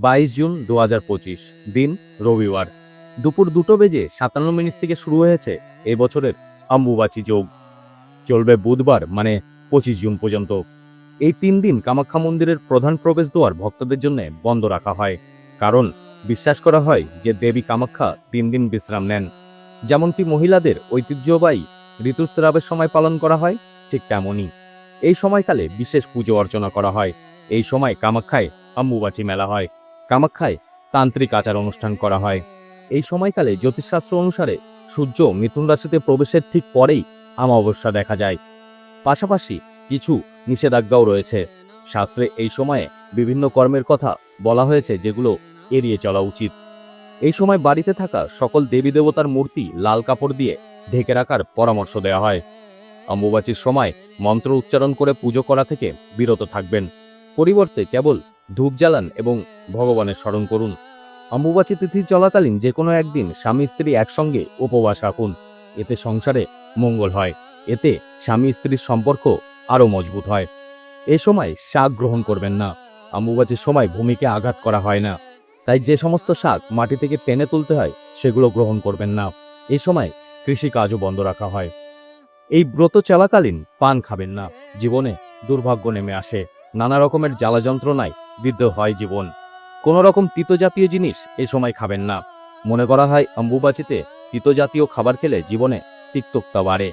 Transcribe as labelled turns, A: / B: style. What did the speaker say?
A: বাইশ জুন দু হাজার পঁচিশ, দিন রবিবার। দুপুর দুটো বেজে সাতান্ন মিনিট থেকে শুরু হয়েছে এই বছরের আম্বুবাচি যোগ। চলবে বুধবার মানে পঁচিশ জুন পর্যন্ত। এই তিন দিন কামাখ্যা মন্দিরের প্রধান প্রবেশ প্রবেশদ্বার ভক্তদের জন্য বন্ধ রাখা হয়। কারণ বিশ্বাস করা হয় যে দেবী কামাখ্যা তিন দিন বিশ্রাম নেন। যেমনটি মহিলাদের ঐতিহ্যবাহী ঋতুস্রাবের সময় পালন করা হয়, ঠিক তেমনই। এই সময়কালে বিশেষ পুজো অর্চনা করা হয়। এই সময় কামাখ্যায় আম্বুবাচি মেলা হয়। কামাখ্যায় তান্ত্রিক আচার অনুষ্ঠান করা হয়। এই সময়কালে জ্যোতিষশাস্ত্র অনুসারে সূর্য মিথুন রাশিতে প্রবেশের ঠিক পরেই আমাবস্যা দেখা যায়। পাশাপাশি কিছু নিষেধাজ্ঞাও রয়েছে। শাস্ত্রে এই সময়ে বিভিন্ন কর্মের কথা বলা হয়েছে যেগুলো এড়িয়ে চলা উচিত। এই সময় বাড়িতে থাকা সকল দেবী দেবতার মূর্তি লাল কাপড় দিয়ে ঢেকে রাখার পরামর্শ দেওয়া হয়। অম্বুবাচীর সময় মন্ত্র উচ্চারণ করে পুজো করা থেকে বিরত থাকবেন। পরিবর্তে কেবল ধূপ জ্বালান এবং ভগবানের স্মরণ করুন। অম্বুবাচী তিথি চলাকালীন যে কোনো একদিন স্বামী স্ত্রী একসঙ্গে উপবাস রাখুন। এতে সংসারে মঙ্গল হয়। এতে স্বামী স্ত্রীর সম্পর্ক আরও মজবুত হয়। এ সময় শাক গ্রহণ করবেন না। অম্বুবাচীর সময় ভূমিকে আঘাত করা হয় না। তাই যে সমস্ত শাক মাটি থেকে টেনে তুলতে হয়, সেগুলো গ্রহণ করবেন না। এ সময় কৃষিকাজও বন্ধ রাখা হয়। এই ব্রত চলাকালীন পান খাবেন না। জীবনে দুর্ভাগ্য নেমে আসে। নানা রকমের জ্বালা যন্ত্রণায় বিদ্ধ হয় জীবন। কোনো রকম তিতো জাতীয় জিনিস এ সময় খাবেন না। মনে করা হয়, অম্বুবাচিতে তিতজাতীয় খাবার খেলে জীবনে তিক্ততা বাড়ে।